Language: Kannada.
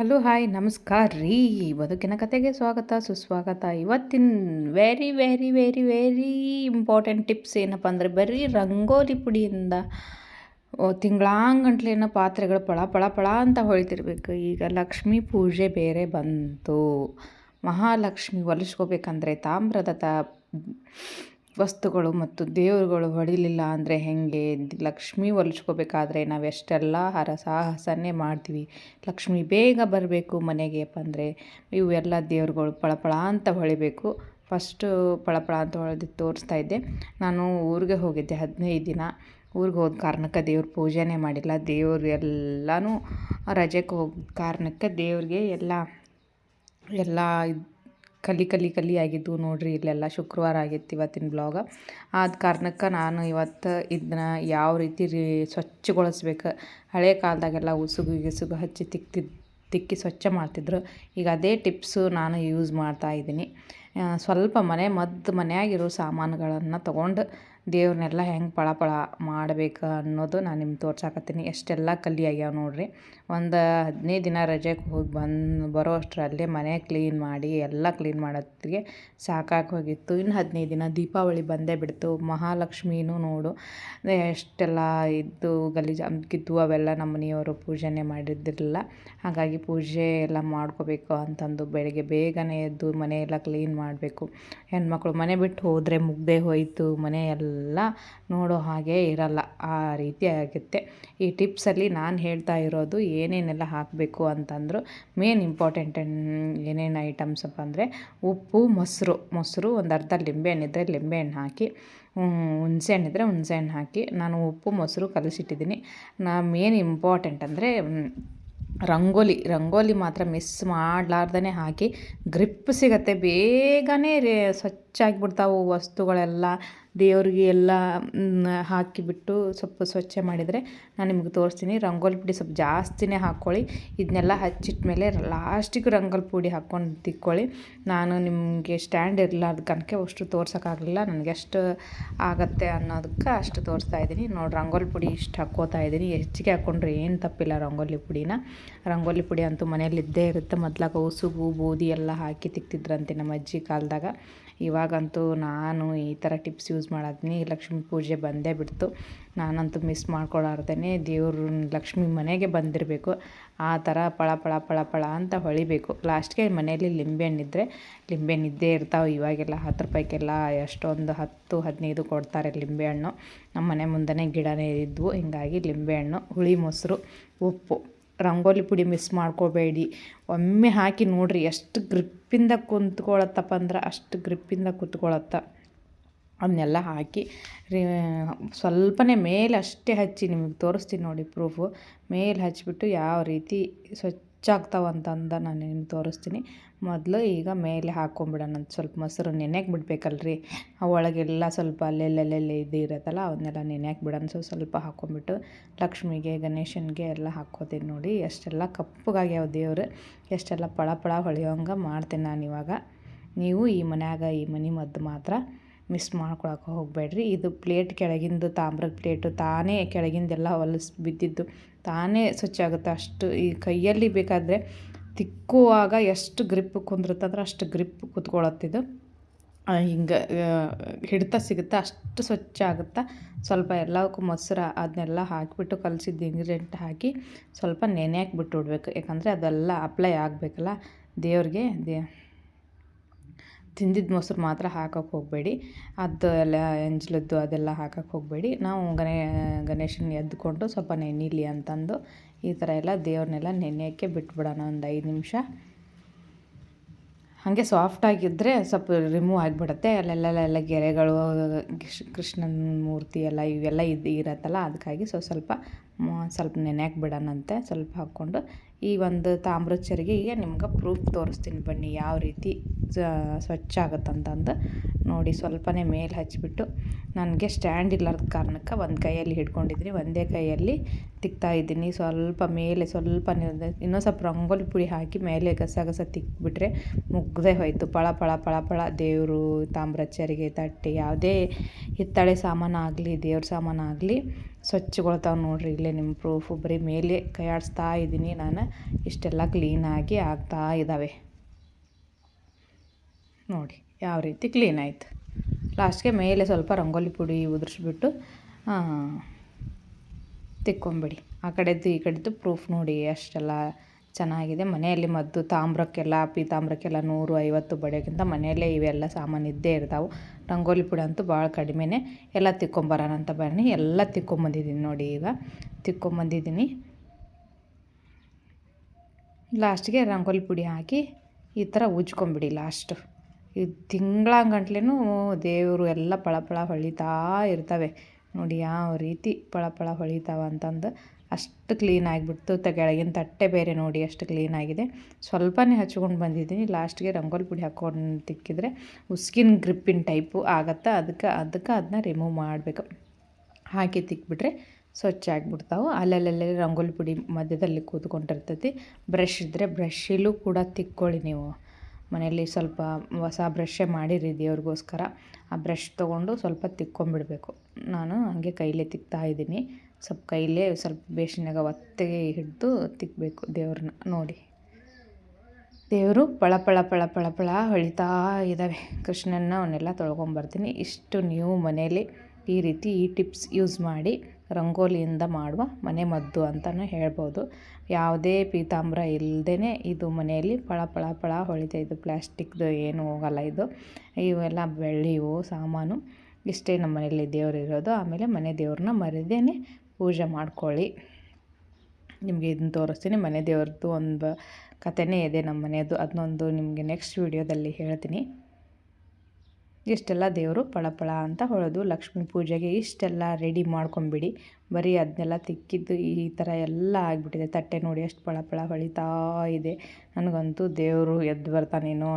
ಹಲೋ, ಹಾಯ್, ನಮಸ್ಕಾರ ರೀ. ಬದುಕಿನ ಕತೆಗೆ ಸ್ವಾಗತ, ಸುಸ್ವಾಗತ. ಇವತ್ತಿನ very very very very important tips ಏನಪ್ಪ ಅಂದರೆ ಬರೀ ರಂಗೋಲಿ ಪುಡಿಯಿಂದ ತಿಂಗಳಾಂಗಂಟ್ಲೇನ ಪಾತ್ರೆಗಳು ಪಳ ಪಳ ಪಳ ಅಂತ ಹೊಳಿತಿರ್ಬೇಕು ಈಗ ಲಕ್ಷ್ಮಿ ಪೂಜೆ ಬೇರೆ ಬಂತು. ಮಹಾಲಕ್ಷ್ಮಿ ಒಲಿಸ್ಕೋಬೇಕಂದ್ರೆ ತಾಮ್ರದ ತ ವಸ್ತುಗಳು ಮತ್ತು ದೇವರುಗಳು ಹೊಡಿಲಿಲ್ಲ ಅಂದರೆ ಹೇಗೆ? ಲಕ್ಷ್ಮಿ ಒಲಿಸ್ಕೋಬೇಕಾದ್ರೆ ನಾವು ಎಷ್ಟೆಲ್ಲ ಹರಸಾಹಸನೇ ಮಾಡ್ತೀವಿ. ಲಕ್ಷ್ಮಿ ಬೇಗ ಬರಬೇಕು ಮನೆಗೆ ಅಂದರೆ ಇವೆಲ್ಲ ದೇವ್ರುಗಳು ಪಳಪಳ ಅಂತ ಹೊಳಿಬೇಕು. ಫಸ್ಟು ಪಳಪಳ ಅಂತ ಹೊಳೆದು ತೋರಿಸ್ತಾ ಇದ್ದೆ. ನಾನು ಊರಿಗೆ ಹೋಗಿದ್ದೆ ಹದಿನೈದು ದಿನ. ಊರಿಗೆ ಹೋದ ಕಾರಣಕ್ಕೆ ದೇವ್ರ ಪೂಜೆನೇ ಮಾಡಿಲ್ಲ. ದೇವರು ಎಲ್ಲನೂ ರಜೆಗೆ ಹೋಗ ಕಾರಣಕ್ಕೆ ದೇವ್ರಿಗೆ ಎಲ್ಲ ಎಲ್ಲ ಕಲಿ ಕಲಿ ಕಲಿ ಆಗಿದ್ದು ನೋಡಿರಿ, ಇಲ್ಲೆಲ್ಲ ಶುಕ್ರವಾರ ಆಗಿತ್ತು ಇವತ್ತಿನ ಬ್ಲಾಗ ಆದ ಕಾರಣಕ್ಕೆ ನಾನು ಇವತ್ತು ಇದನ್ನ ಯಾವ ರೀತಿ ರೀ ಸ್ವಚ್ಛಗೊಳಿಸ್ಬೇಕು, ಹಳೆ ಕಾಲದಾಗೆಲ್ಲ ಉಸುಗು ಗಿಸುಗು ಹಚ್ಚಿ ತಿಕ್ತಿದ್ದು ತಿಕ್ಕಿ ಸ್ವಚ್ಛ ಮಾಡ್ತಿದ್ರು. ಈಗ ಅದೇ ಟಿಪ್ಸು ನಾನು ಯೂಸ್ ಮಾಡ್ತಾ ಇದ್ದೀನಿ. ಸ್ವಲ್ಪ ಮನೆ, ಮದ್ದು ಮನೆಯಾಗಿರೋ ಸಾಮಾನುಗಳನ್ನು ತೊಗೊಂಡು ದೇವ್ರನ್ನೆಲ್ಲ ಹೆಂಗೆ ಪಳ ಪಳ ಮಾಡ್ಬೇಕು ಅನ್ನೋದು ನಾನು ನಿಮ್ಗೆ ತೋರ್ಸಾಕತ್ತೀನಿ. ಎಷ್ಟೆಲ್ಲ ಕಲಿ ಆಗ್ಯಾವ ನೋಡಿರಿ. ಒಂದು ಹದಿನೈದು ದಿನ ರಜೆಗೆ ಹೋಗಿ ಬಂದು, ಬರೋ ಅಷ್ಟರಲ್ಲೇ ಮನೆ ಕ್ಲೀನ್ ಮಾಡಿ, ಎಲ್ಲ ಕ್ಲೀನ್ ಮಾಡೋತ್ತಿಗೆ ಸಾಕಾಗಿ ಹೋಗಿತ್ತು. ಇನ್ನು ಹದಿನೈದು ದಿನ ದೀಪಾವಳಿ ಬಂದೇ ಬಿಡ್ತು. ಮಹಾಲಕ್ಷ್ಮಿನೂ ನೋಡು. ಎಷ್ಟೆಲ್ಲ ಇದ್ದು ಗಲೀಜು ಅಮ್ಕಿದ್ದು ಅವೆಲ್ಲ ನಮ್ಮ ಮನೆಯವರು ಪೂಜೆನೇ ಮಾಡಿದ್ದಿರಲಿಲ್ಲ. ಹಾಗಾಗಿ ಪೂಜೆ ಎಲ್ಲ ಮಾಡ್ಕೋಬೇಕು ಅಂತಂದು ಬೆಳಗ್ಗೆ ಬೇಗನೆ ಎದ್ದು ಮನೆಯೆಲ್ಲ ಕ್ಲೀನ್ ಮಾಡಬೇಕು. ಹೆಣ್ಮಕ್ಳು ಮನೆ ಬಿಟ್ಟು ಹೋದರೆ ಮುಗ್ದೇ ಹೋಯಿತು. ಮನೆ ಎಲ್ಲ ನೋಡೋ ಹಾಗೆ ಇರಲ್ಲ. ಆ ರೀತಿ ಆಗುತ್ತೆ. ಈ ಟಿಪ್ಸಲ್ಲಿ ನಾನು ಹೇಳ್ತಾ ಇರೋದು ಏನೇನೆಲ್ಲ ಹಾಕಬೇಕು ಅಂತಂದ್ರು ಮೇನ್ ಇಂಪಾರ್ಟೆಂಟ್ ಏನೇನು ಐಟಮ್ಸ್ ಅಪ್ಪ ಅಂದರೆ ಉಪ್ಪು, ಮೊಸರು. ಮೊಸರು ಒಂದು ಅರ್ಧ ಲಿಂಬೆಹಣ್ಣಿದ್ರೆ ಲಿಂಬೆಹಣ್ಣು ಹಾಕಿ ಹುಣಸೆ ಇದ್ದರೆ ಹುಣಸೆ ಹಣ್ಣು ಹಾಕಿ ನಾನು ಉಪ್ಪು, ಮೊಸರು ಕಲಸಿಟ್ಟಿದ್ದೀನಿ. ನಾ ಮೇನ್ ಇಂಪಾರ್ಟೆಂಟ್ ಅಂದರೆ ರಂಗೋಲಿ. ರಂಗೋಲಿ ಮಾತ್ರ ಮಿಸ್ ಮಾಡಲಾರ್ದೇ ಹಾಕಿ ಗ್ರಿಪ್ ಸಿಗುತ್ತೆ. ಬೇಗನೆ ರೇ ಸ್ವಚ್ಛಾಗಿಬಿಡ್ತಾವೆ ವಸ್ತುಗಳೆಲ್ಲ. ದೇವ್ರಿಗೆ ಎಲ್ಲ ಹಾಕಿಬಿಟ್ಟು ಸ್ವಲ್ಪ ಸ್ವಚ್ಛ ಮಾಡಿದರೆ ನಾನು ನಿಮ್ಗೆ ತೋರಿಸ್ತೀನಿ. ರಂಗೋಲಿ ಪುಡಿ ಸ್ವಲ್ಪ ಜಾಸ್ತಿನೇ ಹಾಕ್ಕೊಳ್ಳಿ. ಇದನ್ನೆಲ್ಲ ಹಚ್ಚಿಟ್ಟ ಮೇಲೆ ಲಾಸ್ಟಿಗೆ ರಂಗೋಲಿ ಪುಡಿ ಹಾಕ್ಕೊಂಡು ತಿಕ್ಕೊಳ್ಳಿ. ನಾನು ನಿಮಗೆ ಸ್ಟ್ಯಾಂಡ್ ಇರಲಾರ್ದ ಕನಕೆ ಅಷ್ಟು ತೋರ್ಸೋಕ್ಕಾಗಲಿಲ್ಲ. ನನಗೆ ಎಷ್ಟು ಆಗುತ್ತೆ ಅನ್ನೋದಕ್ಕೆ ಅಷ್ಟು ತೋರಿಸ್ತಾ ಇದ್ದೀನಿ. ನೋಡಿ, ರಂಗೋಲಿ ಪುಡಿ ಇಷ್ಟು ಹಾಕ್ಕೋತಾ ಇದ್ದೀನಿ. ಹೆಚ್ಚಿಗೆ ಹಾಕ್ಕೊಂಡ್ರೆ ಏನು ತಪ್ಪಿಲ್ಲ ರಂಗೋಲಿ ಪುಡಿನ. ರಂಗೋಲಿ ಪುಡಿ ಅಂತೂ ಮನೆಯಲ್ಲಿದ್ದೇ ಇರುತ್ತೆ. ಮೊದ್ಲಾಗ ಉಸುಗು, ಬೂದಿ ಎಲ್ಲ ಹಾಕಿ ತಿಕ್ತಿದ್ರಂತೆ ನಮ್ಮ ಅಜ್ಜಿ ಕಾಲದಾಗ. ಇವಾಗಂತೂ ನಾನು ಈ ಥರ ಟಿಪ್ಸ್ ಯೂಸ್ ಮಾಡಿದ್ನಿ. ಲಕ್ಷ್ಮೀ ಪೂಜೆ ಬಂದೇ ಬಿಡ್ತು. ನಾನಂತೂ ಮಿಸ್ ಮಾಡ್ಕೊಳಾರ್ದೇ ದೇವರು ಲಕ್ಷ್ಮಿ ಮನೆಗೆ ಬಂದಿರಬೇಕು. ಆ ಥರ ಪಳ ಪಳ ಪಳ ಪಳ ಅಂತ ಹೊಳಿಬೇಕು. ಲಾಸ್ಟ್ಗೆ ಮನೆಯಲ್ಲಿ ಲಿಂಬೆಹಣ್ಣಿದ್ರೆ ಲಿಂಬೆಹಣ್ಣಿದ್ದೇ ಇರ್ತಾವೆ. ಇವಾಗೆಲ್ಲ ಹತ್ತು ರೂಪಾಯಿಗೆಲ್ಲ ಎಷ್ಟೊಂದು ಹತ್ತು, ಹದಿನೈದು ಕೊಡ್ತಾರೆ ಲಿಂಬೆಹಣ್ಣು ನಮ್ಮ ಮನೆ ಮುಂದೆನೇ ಗಿಡನೇ ಇದ್ವು. ಹೀಗಾಗಿ ಲಿಂಬೆಹಣ್ಣು ಹುಳಿ ಮೊಸರು, ಉಪ್ಪು. ರಂಗೋಲಿ ಪುಡಿ ಮಿಸ್ ಮಾಡ್ಕೋಬೇಡಿ. ಒಮ್ಮೆ ಹಾಕಿ ನೋಡಿರಿ ಎಷ್ಟು ಗ್ರಿಪ್ಪಿಂದ ಕುಂತ್ಕೊಳತ್ತಪ್ಪ ಅಂದ್ರೆ ಅಷ್ಟು ಗ್ರಿಪ್ಪಿಂದ ಕುತ್ಕೊಳತ್ತ. ಅದನ್ನೆಲ್ಲ ಹಾಕಿ ರೀ, ಸ್ವಲ್ಪನೇ ಮೇಲೆ ಅಷ್ಟೇ ಹಚ್ಚಿ ನಿಮಗೆ ತೋರಿಸ್ತೀನಿ ನೋಡಿ ಪ್ರೂಫು ಮೇಲೆ ಹಚ್ಚಿಬಿಟ್ಟು ಯಾವ ರೀತಿ ಸ್ವಚ್ಛ ಹೆಚ್ಚಾಗ್ತಾವಂತಂದು ನಾನು ನಿಮ್ಗೆ ತೋರಿಸ್ತೀನಿ. ಮೊದಲು ಈಗ ಮೇಲೆ ಹಾಕ್ಕೊಂಬಿಡೋಣ ಸ್ವಲ್ಪ ಮೊಸರು ನೆನೆಯಕ್ಕೆ ಬಿಡಬೇಕಲ್ರಿ. ಒಳಗೆಲ್ಲ ಸ್ವಲ್ಪ ಅಲ್ಲೆಲ್ಲೆಲ್ಲೆಲ್ಲಿ ಇದು ಇರುತ್ತಲ್ಲ, ಅವನ್ನೆಲ್ಲ ನೆನೆಯಕ್ಕೆ ಬಿಡೋಣ. ಸೊ ಸ್ವಲ್ಪ ಹಾಕ್ಕೊಂಬಿಟ್ಟು ಲಕ್ಷ್ಮಿಗೆ, ಗಣೇಶನಿಗೆ ಎಲ್ಲ ಹಾಕ್ಕೋತೀನಿ ನೋಡಿ, ಎಷ್ಟೆಲ್ಲ ಕಪ್ಪಗಾಗ್ಯಾವ ದೇವರು, ಎಷ್ಟೆಲ್ಲ ಪಳ ಪಳ ಹೊಳೆಯೋಂಗೆ ಮಾಡ್ತೀನಿ ನಾನು ಇವಾಗ. ನೀವು ಈ ಮನ್ಯಾಗ, ಈ ಮನೆ ಮದ್ದು ಮಾತ್ರ ಮಿಸ್ ಮಾಡ್ಕೊಳಕ್ಕೆ ಹೋಗಬೇಡ್ರಿ. ಇದು ಪ್ಲೇಟ್ ಕೆಳಗಿಂದು ತಾಮ್ರದ ಪ್ಲೇಟು ತಾನೇ ಕೆಳಗಿಂದೆಲ್ಲ ಹೊಲಸು ಬಿದ್ದಿದ್ದು ತಾನೇ ಸ್ವಚ್ಛ ಆಗುತ್ತೆ. ಅಷ್ಟು ಈ ಕೈಯಲ್ಲಿ ಬೇಕಾದರೆ ತಿಕ್ಕುವಾಗ ಎಷ್ಟು ಗ್ರಿಪ್ ಕುಂದ್ರುತ್ತಂದ್ರೆ ಅಷ್ಟು ಗ್ರಿಪ್ ಕುತ್ಕೊಳತ್ತಿದ್ದು ಹಿಂಗೆ ಹಿಡಿತ ಸಿಗುತ್ತೆ. ಅಷ್ಟು ಸ್ವಚ್ಛ ಆಗುತ್ತೆ. ಸ್ವಲ್ಪ ಎಲ್ಲವಕ್ಕೂ ಮೊಸರು ಅದನ್ನೆಲ್ಲ ಹಾಕಿಬಿಟ್ಟು ಕಲಸಿದ್ದು ಇಂಗ್ರೀಡಿಯೆಂಟ್ ಹಾಕಿ ಸ್ವಲ್ಪ ನೆನೆ ಬಿಟ್ಟು ಬಿಡಬೇಕು ಯಾಕಂದರೆ ಅದೆಲ್ಲ ಅಪ್ಲೈ ಆಗಬೇಕಲ್ಲ. ದೇವ್ರಿಗೆ, ದೇ ತಿಂದಿದ್ದ ಮೊಸರು ಮಾತ್ರ ಹಾಕಕ್ಕೆ ಹೋಗಬೇಡಿ. ಅದು ಎಲ್ಲ ಎಂಜಲದ್ದು ಅದೆಲ್ಲ ಹಾಕಕ್ಕೆ ಹೋಗಬೇಡಿ. ನಾವು ಗಣೇ, ಗಣೇಶನ ಎದ್ದುಕೊಂಡು ಸ್ವಲ್ಪ ನೆನೀಲಿ ಅಂತಂದು ಈ ಥರ ಎಲ್ಲ ದೇವ್ರನ್ನೆಲ್ಲ ನೆನೆಯೋಕ್ಕೆ ಬಿಟ್ಬಿಡೋಣ ಒಂದು ಐದು ನಿಮಿಷ. ಹಾಗೆ ಸಾಫ್ಟಾಗಿದ್ದರೆ ಸ್ವಲ್ಪ ರಿಮೂವ್ ಆಗಿಬಿಡುತ್ತೆ. ಅಲ್ಲೆಲ್ಲ ಎಲ್ಲ ಗೆರೆಗಳು ಕೃಷ್ಣನ ಮೂರ್ತಿ ಎಲ್ಲ ಇವೆಲ್ಲ ಇದು ಇರತ್ತಲ್ಲ ಅದಕ್ಕಾಗಿ ಸೊ ಸ್ವಲ್ಪ ಸ್ವಲ್ಪ ನೆನೆಯಕ್ಕೆ ಬಿಡೋಣಂತೆ ಸ್ವಲ್ಪ ಹಾಕ್ಕೊಂಡು ಈ ಒಂದು ತಾಮ್ರದ ಚರಿಗೆ ಈಗ ನಿಮ್ಗೆ ಪ್ರೂಫ್ ತೋರಿಸ್ತೀನಿ ಬನ್ನಿ ಯಾವ ರೀತಿ ಸ್ವಚ್ಛ ಆಗುತ್ತಂತಂದು. ನೋಡಿ, ಸ್ವಲ್ಪನೇ ಮೇಲೆ ಹಚ್ಚಿಬಿಟ್ಟು ನನಗೆ ಸ್ಟ್ಯಾಂಡ್ ಇಲ್ಲದ ಕಾರಣಕ್ಕೆ ಒಂದು ಕೈಯಲ್ಲಿ ಹಿಡ್ಕೊಂಡಿದ್ದೀನಿ, ಒಂದೇ ಕೈಯಲ್ಲಿ ತಿಕ್ತಾ ಇದ್ದೀನಿ. ಸ್ವಲ್ಪ ಮೇಲೆ ಸ್ವಲ್ಪ ಇನ್ನೊಂದು ಸ್ವಲ್ಪ ರಂಗೋಲಿ ಪುಡಿ ಹಾಕಿ ಮೇಲೆ ಗಸ ಗಸ ತಿಕ್ಬಿಟ್ರೆ ಮುಗ್ದೇ ಹೋಯಿತು. ಪಳ ಪಳ ಪಳ ಪಳ, ದೇವರು ತಾಮ್ರ ಚರಿಗೆ ತಟ್ಟೆ. ಯಾವುದೇ ಹಿತ್ತಾಳೆ ಸಾಮಾನು ಆಗಲಿ ದೇವ್ರ ಸಾಮಾನು ಆಗಲಿ ಸ್ವಚ್ಛಗೊಳ್ತಾವೆ ನೋಡಿರಿ ಇಲ್ಲೇ ನಿಮ್ಮ ಪ್ರೂಫು ಬರೀ ಮೇಲೆ ಕೈ ಆಡಿಸ್ತಾ ಇದ್ದೀನಿ ನಾನು. ಇಷ್ಟೆಲ್ಲ ಕ್ಲೀನಾಗಿ ಆಗ್ತಾ ಇದ್ದಾವೆ ನೋಡಿ, ಯಾವ ರೀತಿ ಕ್ಲೀನ್ ಆಯಿತು. ಲಾಸ್ಟ್ಗೆ ಮೇಲೆ ಸ್ವಲ್ಪ ರಂಗೋಲಿ ಪುಡಿ ಉದುರಿಸ್ಬಿಟ್ಟು ತಿಕ್ಕೊಂಬಿಡಿ. ಆ ಕಡೆದು ಈ ಕಡೆದು ಪ್ರೂಫ್ ನೋಡಿ ಅಷ್ಟೆಲ್ಲ ಚೆನ್ನಾಗಿದೆ. ಮನೆಯಲ್ಲಿ ಮದ್ದು, ತಾಮ್ರಕ್ಕೆಲ್ಲ ಪೀತಾಮ್ರಕ್ಕೆಲ್ಲ ನೂರು, ಐವತ್ತು ಬಡಿಯೋಕ್ಕಿಂತ ಮನೆಯಲ್ಲೇ ಇವೆಲ್ಲ ಸಾಮಾನು ಇದ್ದೇ ಇರ್ತಾವೆ. ರಂಗೋಲಿ ಪುಡಿ ಅಂತೂ ಭಾಳ ಕಡಿಮೆನೇ. ಎಲ್ಲ ತಿಕ್ಕೊಂಬರೋಣ ಅಂತ ಬನ್ನಿ. ಎಲ್ಲ ತಿಕ್ಕೊಂಬಂದಿದ್ದೀನಿ ನೋಡಿ ಈಗ. ತಿಕ್ಕೊಂಬಂದಿದ್ದೀನಿ. ಲಾಸ್ಟಿಗೆ ರಂಗೋಲಿ ಪುಡಿ ಹಾಕಿ ಈ ಥರ ಉಜ್ಕೊಂಬಿಡಿ ಲಾಸ್ಟು. ಈ ತಿಂಗಳಾಂಗಂಟ್ಲೆನೂ ದೇವರು ಎಲ್ಲ ಪಳ ಪಳ ಹೊಳಿತಾ ಇರ್ತವೆ. ನೋಡಿ ಯಾವ ರೀತಿ ಪಳಪಳ ಪಳ ಹೊಳಿತಾವ ಅಂತಂದು. ಅಷ್ಟು ಕ್ಲೀನ್ ಆಗಿಬಿಡ್ತು. ಕೆಳಗಿನ ತಟ್ಟೆ ಬೇರೆ ನೋಡಿ ಎಷ್ಟು ಕ್ಲೀನಾಗಿದೆ ಸ್ವಲ್ಪನೇ ಹಚ್ಕೊಂಡು ಬಂದಿದ್ದೀನಿ. ಲಾಸ್ಟ್ಗೆ ರಂಗೋಲಿ ಪುಡಿ ಹಾಕ್ಕೊಂಡು ತಿಕ್ಕಿದ್ರೆ ಉಸ್ಕಿನ ಗ್ರಿಪ್ಪಿನ ಟೈಪು ಆಗುತ್ತೆ. ಅದಕ್ಕೆ ಅದಕ್ಕೆ ಅದನ್ನ ರಿಮೂವ್ ಮಾಡಬೇಕು. ಹಾಕಿ ತಿಕ್ಬಿಟ್ರೆ ಸ್ವಚ್ಛ ಆಗಿಬಿಡ್ತಾವೆ. ಅಲ್ಲಲ್ಲೆಲ್ಲ ರಂಗೋಲಿ ಪುಡಿ ಮಧ್ಯದಲ್ಲಿ ಕೂತ್ಕೊಂಡಿರ್ತೈತಿ. ಬ್ರಷ್ ಇದ್ದರೆ ಬ್ರಷಿಲೂ ಕೂಡ ತಿಕ್ಕೊಳ್ಳಿ ನೀವು. ಮನೆಯಲ್ಲಿ ಸ್ವಲ್ಪ ಹೊಸ ಬ್ರಷೇ ಮಾಡಿರಿ ದೇವ್ರಿಗೋಸ್ಕರ. ಆ ಬ್ರಷ್ ತೊಗೊಂಡು ಸ್ವಲ್ಪ ತಿಕ್ಕೊಂಬಿಡಬೇಕು ನಾನು ಹಾಗೆ ಕೈಲೇ ತಿಕ್ತಾ ಇದ್ದೀನಿ. ಸ್ವಲ್ಪ ಕೈಲೇ ಸ್ವಲ್ಪ ಬೇಸಿನಾಗ ಒತ್ತಿಗೆ ಹಿಡಿದು ತಿಕ್ಕಬೇಕು ದೇವ್ರನ್ನ. ನೋಡಿ. ದೇವರು ಪಳ ಪಳ ಪಳ ಪಳ ಪಳ ಹೊಳಿತಾ ಇದ್ದಾವೆ ಕೃಷ್ಣನ ಅವನ್ನೆಲ್ಲ ತೊಳ್ಕೊಂಬರ್ತೀನಿ. ಇಷ್ಟು ನೀವು ಮನೇಲಿ ಈ ರೀತಿ ಈ ಟಿಪ್ಸ್ ಯೂಸ್ ಮಾಡಿ ರಂಗೋಲಿಯಿಂದ ಮಾಡುವ ಮನೆ ಮದ್ದು ಅಂತಲೂ ಹೇಳ್ಬೋದು. ಯಾವುದೇ ಪೀತಾಂಬರ ಇಲ್ಲದೇ ಇದು ಮನೆಯಲ್ಲಿ ಪಳ ಪಳ ಪಳ ಹೊಳಿತಾ ಇದು. ಪ್ಲ್ಯಾಸ್ಟಿಕ್ದು ಏನು ಹೋಗಲ್ಲ ಇದು. ಇವೆಲ್ಲ ಬೆಳ್ಳಿವು ಸಾಮಾನು ಇಷ್ಟೇ ನಮ್ಮ ಮನೆಯಲ್ಲಿ ದೇವರು ಇರೋದು. ಆಮೇಲೆ ಮನೆ ದೇವ್ರನ್ನ ಮರಿದೇನೆ ಪೂಜೆ ಮಾಡ್ಕೊಳ್ಳಿ. ನಿಮಗೆ ಇದನ್ನ ತೋರಿಸ್ತೀನಿ. ಮನೆ ದೇವ್ರದ್ದು ಒಂದು ಕಥೆನೇ ಇದೆ ನಮ್ಮ ಮನೆಯದು. ಅದನ್ನೊಂದು ನಿಮಗೆ ನೆಕ್ಸ್ಟ್ ವೀಡಿಯೋದಲ್ಲಿ ಹೇಳ್ತೀನಿ. ಇಷ್ಟೆಲ್ಲ ದೇವರು ಪಳಪಳ ಅಂತ ಹೊಳೋದು ಲಕ್ಷ್ಮೀ ಪೂಜೆಗೆ ಇಷ್ಟೆಲ್ಲ ರೆಡಿ ಮಾಡ್ಕೊಂಬಿಡಿ. ಬರೀ ಅದನ್ನೆಲ್ಲ ತಿಕ್ಕಿದ್ದು ಈ ಥರ ಎಲ್ಲ ಆಗಿಬಿಟ್ಟಿದೆ. ತಟ್ಟೆ ನೋಡಿ ಎಷ್ಟು ಪಳಪಳ ಹೊಳಿತಾ ಇದೆ. ನನಗಂತೂ ದೇವರು ಎದ್ದು ಬರ್ತಾನೇನೋ